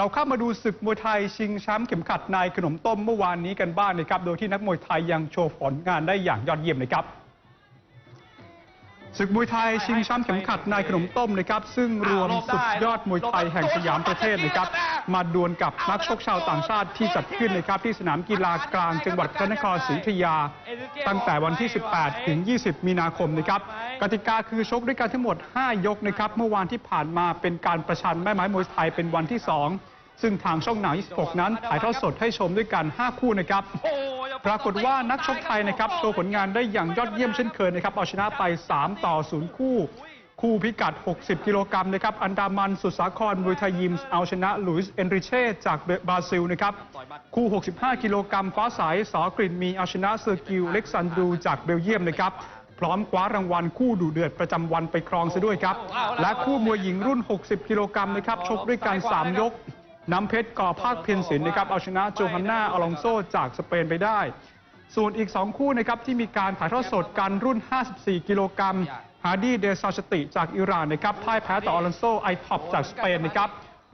เราเข้ามาดูศึกมวยไทยชิงแชมป์เข็มขัดนายขนมต้มเมื่อวานนี้กันบ้างนะครับ โดยที่นักมวยไทยยังโชว์ผลงานได้อย่างยอดเยี่ยมนะครับ ศึกมวยไทยชิงแชมป์เข็มขัดนายขนมต้มนะครับ ซึ่งรวมสุดยอดมวยไทยแห่งสยามประเทศนะครับ มาดวลกับนักชกชาวต่างชาติที่จัดขึ้นนะครับ ที่สนามกีฬากลางจังหวัดพระนครศรีอยุธยา ตั้งแต่วันที่ 18 ถึง 20 มีนาคมนะครับกติกาคือชกด้วยกันทั้งหมด 5 ยกนะครับ เมื่อวานที่ผ่านมาเป็นการประชันแม่ไม้มวยไทยเป็นวันที่ 2 ซึ่งทางช่องหนัง26 นั้นถ่ายทอดสดให้ชมด้วยกัน 5 คู่นะครับ ปรากฏว่านักชกไทยนะครับโชว์ผลงานได้อย่างยอดเยี่ยมเช่นเคยนะครับเอาชนะไป 3 ต่อ 0 คู่ คู่พิกัด 60 กิโลกรัมนะครับอันดามันสุดสาครมวยไทยยิมส์เอาชนะลุยส์เอนริเช่จากบราซิลนะครับคู่ 65 กิโลกรัมฟ้าใสสอกลิ่นมีเอาชนะเซอร์กิวเล็กซานดูจากเบลเยียมนะครับพร้อมคว้ารางวัลคู่ดุเดือดประจำวันไปครองซะด้วยครับ และคู่มวยหญิงรุ่น 60 กิโลกรัมนะครับ ชกด้วยกัน 3 ยก น้ำเพชรก่อภาคเพียรศิลป์นะครับเอาชนะโจฮันนาอลองโซจากสเปนไปได้ ส่วนอีก 2 คู่นะครับที่มีการถ่ายทอดสดกันรุ่น 54 กิโลกรัมฮาร์ดีเดซาชติจากอิหร่านนะครับพ่ายแพ้ต่ออลอนโซไอท็อปจากสเปนนะครับ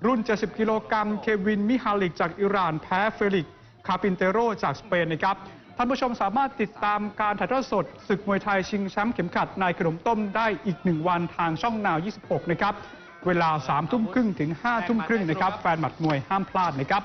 รุ่น 70 กิโลกรัมเควินมิฮาลิกจากอิหร่านแพ้เฟลิกคาปินเตโรจากสเปนนะครับท่านผู้ชมสามารถติดตามการถ่ายทอดสดศึกมวยไทยชิงแชมป์เข็มขัดนายขนมต้มได้อีกหนึ่งวันทางช่องนาว 26 นะครับ เวลา3ทุ่มครึ่งถึง5ทุ่มครึ่งนะครับ แฟนหมัดมวยห้ามพลาดนะครับ